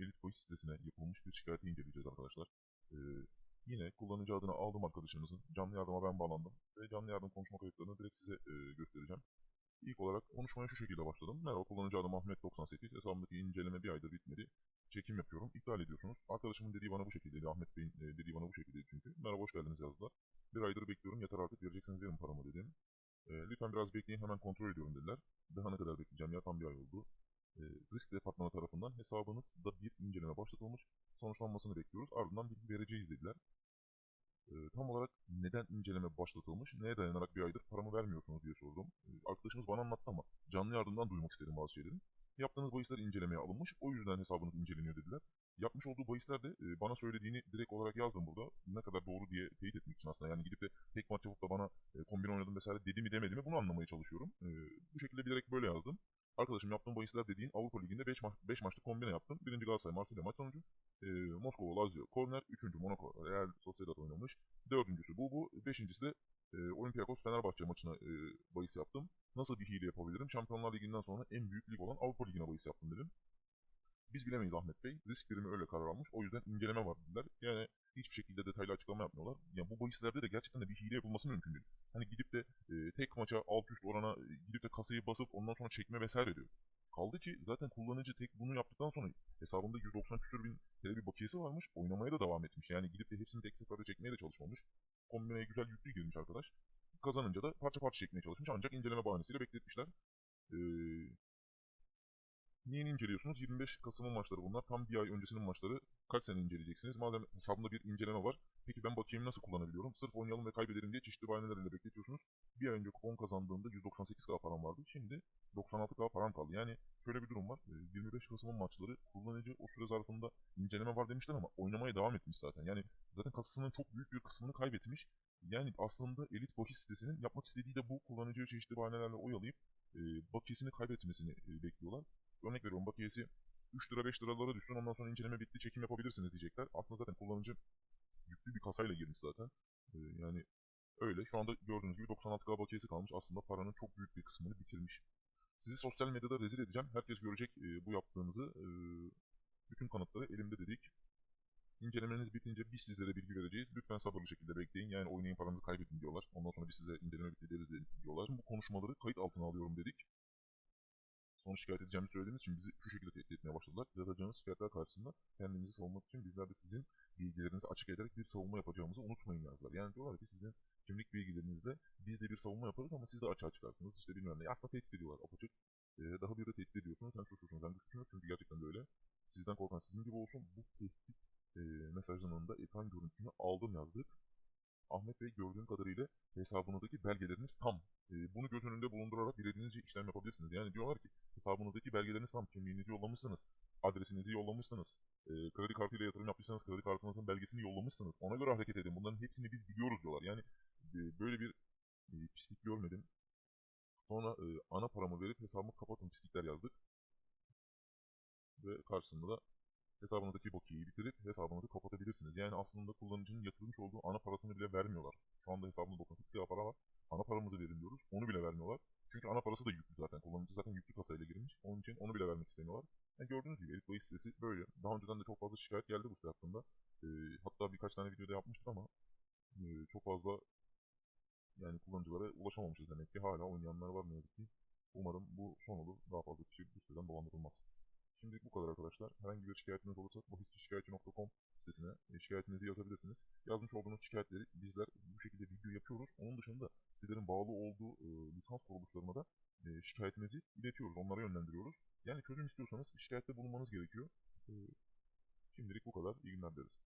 Elite Voice sitesine yapılmış bir şikayeti inceleyeceğiz arkadaşlar. Ee, yine kullanıcı adını aldım arkadaşınızın. Canlı yardıma ben bağlandım. Ve canlı yardım konuşma kayıtlarını direkt size e, göstereceğim. İlk olarak konuşmaya şu şekilde başladım. Merhaba kullanıcı adım Ahmet98. Hesabımdaki inceleme bir aydır bitmedi. Çekim yapıyorum. İptal ediyorsunuz. Arkadaşımın dediği bana bu şekildeydi. Ahmet Bey'in e, dediği bana bu şekildeydi çünkü. Merhaba hoş geldiniz yazdılar. Bir aydır bekliyorum. Yeter artık vereceksiniz verin paramı dedim. E, lütfen biraz bekleyin hemen kontrol ediyorum dediler. Daha ne kadar bekleyeceğim ya tam bir ay oldu. E, risk departmanı tarafından hesabınızda bir inceleme başlatılmış. Sonuçlanmasını bekliyoruz. Ardından bilgi vereceğiz dediler. E, tam olarak neden inceleme başlatılmış, neye dayanarak bir aydır paramı vermiyorsunuz diye sordum. E, arkadaşımız bana anlattı ama canlı yardımdan duymak istedim bazı şeyleri. Yaptığınız bahisler incelemeye alınmış, o yüzden hesabınız inceleniyor dediler. Yapmış olduğu bahisler de e, bana söylediğini direkt olarak yazdım burada. Ne kadar doğru diye teyit etmek için aslında. Yani gidip de tek maç yapıp da bana e, kombin oynadım vesaire dedi mi demedi mi bunu anlamaya çalışıyorum. Bu şekilde bilerek böyle yazdım. Bahisler dediğin Avrupa Ligi'nde 5 maç, 5 maçlık kombine yaptım. Birinci Galatasaray Marsilya maç sonucu. E, Moskova Lazio Korner. Üçüncü Monaco Real Sociedad oynamış. Dördüncüsü bu bu. Beşincisi de e, Olympiakos Fenerbahçe maçına e, bahis yaptım. Nasıl bir hile yapabilirim? Şampiyonlar Ligi'nden sonra en büyük lig olan Avrupa Ligi'ne bahis yaptım dedim. Biz bilemeyiz Ahmet Bey. Risk birimi öyle karar almış. O yüzden inceleme var dediler. Yani hiçbir şekilde detaylı açıklama yapmıyorlar. Yani bu bahislerde de gerçekten de bir hile yapılması mümkün değil. Hani gidip de e, tek maça alt üst orana e, gidip de kasayı basıp ondan sonra çekme vesaire diyor. Kaldı ki zaten kullanıcı tek bunu yaptıktan sonra hesabında 190 küsür bin TL bir bakiyesi varmış. Oynamaya da devam etmiş. Yani gidip de hepsini tek seferde çekmeye de çalışmamış. Kombineye güzel yüklü girmiş arkadaş. Kazanınca da parça parça çekmeye çalışmış ancak inceleme bahanesiyle bekletmişler. Ee, Niye inceliyorsunuz? 25 Kasım'ın maçları bunlar. Tam bir ay öncesinin maçları. Kaç sene inceleyeceksiniz? Madem hesabımda bir inceleme var. Peki ben bakiyemi nasıl kullanabiliyorum? Sırf oynayalım ve kaybedelim diye çeşitli bahanelerle bekletiyorsunuz. Ay önce kupon kazandığımda 198k param vardı. Şimdi 96k param kaldı. Yani şöyle bir durum var. 25 Kasım'ın maçları kullanıcı o süre zarfında inceleme var demişler ama oynamaya devam etmiş zaten. Yani zaten kasasının çok büyük bir kısmını kaybetmiş. Yani aslında Elite Bahis sitesinin yapmak istediği de bu kullanıcıyı çeşitli bahanelerle oyalayıp e, bakiyesini kaybetmesini e, bekliyorlar örnek veriyorum bakiyesi 3 lira 5 liralara düşsün ondan sonra inceleme bitti çekim yapabilirsiniz diyecekler. Aslında zaten kullanıcı yüklü bir kasayla girmiş zaten. Ee, yani öyle. Şu anda gördüğünüz gibi 96K bakiyesi kalmış. Aslında paranın çok büyük bir kısmını bitirmiş. Sizi sosyal medyada rezil edeceğim. Herkes görecek e, bu yaptığınızı. E, bütün kanıtları elimde dedik. İncelemeniz bitince biz sizlere bilgi vereceğiz. Lütfen sabırlı şekilde bekleyin. Yani oynayın paranızı kaybedin diyorlar. Ondan sonra biz size inceleme bitti deriz diyorlar. Bu konuşmaları kayıt altına alıyorum dedik. Sonra şikayet edeceğimi söylediğimiz için bizi şu şekilde tehdit etmeye başladılar. Yazacağınız şikayetler karşısında kendinizi savunmak için bizler de sizin bilgilerinizi açık ederek bir savunma yapacağımızı unutmayın yazdılar. Yani diyorlar ki sizin kimlik bilgilerinizle biz de bir savunma yaparız ama siz de açığa çıkarsınız. İşte bilmem ne. Aslında tehdit ediyorlar apaçık. Ee, daha bir de tehdit ediyorsunuz. Sen suçlusun, sen güçlüsün. Çünkü gerçekten de öyle. Sizden korkan sizin gibi olsun. Bu tehdit e, mesajlarının da ekran görüntüsünü aldım yazdık. Ahmet Bey gördüğüm kadarıyla hesabınızdaki belgeleriniz tam. E, bunu göz önünde bulundurarak dilediğinizce işlem yapabilirsiniz. Yani diyorlar ki hesabınızdaki belgeleriniz tam. Kimliğinizi yollamışsınız. Adresinizi yollamışsınız. E, kredi kartıyla yatırım yaptıysanız kredi kartınızın belgesini yollamışsınız. Ona göre hareket edin. Bunların hepsini biz biliyoruz diyorlar. Yani e, böyle bir e, pislik görmedim. Sonra e, ana paramı verip hesabımı kapatın pislikler yazdık. Ve karşısında da hesabınızdaki bakiyeyi bitirip hesabınızı kapatabilirsiniz. Yani aslında kullanıcının yatırmış olduğu ana parasını bile vermiyorlar. Şu anda hesabımda 98 lira para var. Ana paramızı verin diyoruz. Onu bile vermiyorlar. Çünkü ana parası da yüklü zaten. Kullanıcı zaten yüklü kasayla girmiş. Onun için onu bile vermek istemiyorlar. Yani gördüğünüz gibi Bahis sitesi böyle. Daha önceden de çok fazla şikayet geldi bu site hakkında. Ee, hatta birkaç tane videoda yapmıştık ama e, çok fazla yani kullanıcılara ulaşamamışız demek ki. Hala oynayanlar var ne yazık ki. Umarım bu son olur. Daha fazla kişi bu siteden dolandırılmaz. Şimdilik bu kadar arkadaşlar. Herhangi bir şikayetiniz olursa bahisçişikayetçi.com sitesine e, şikayetinizi yazabilirsiniz. Yazmış olduğunuz şikayetleri bizler bu şekilde video yapıyoruz. Onun dışında sizlerin bağlı olduğu e, lisans kuruluşlarına da e, şikayetinizi iletiyoruz. Onlara yönlendiriyoruz. Yani çözüm istiyorsanız şikayette bulunmanız gerekiyor. E, şimdilik bu kadar. İyi günler deriz.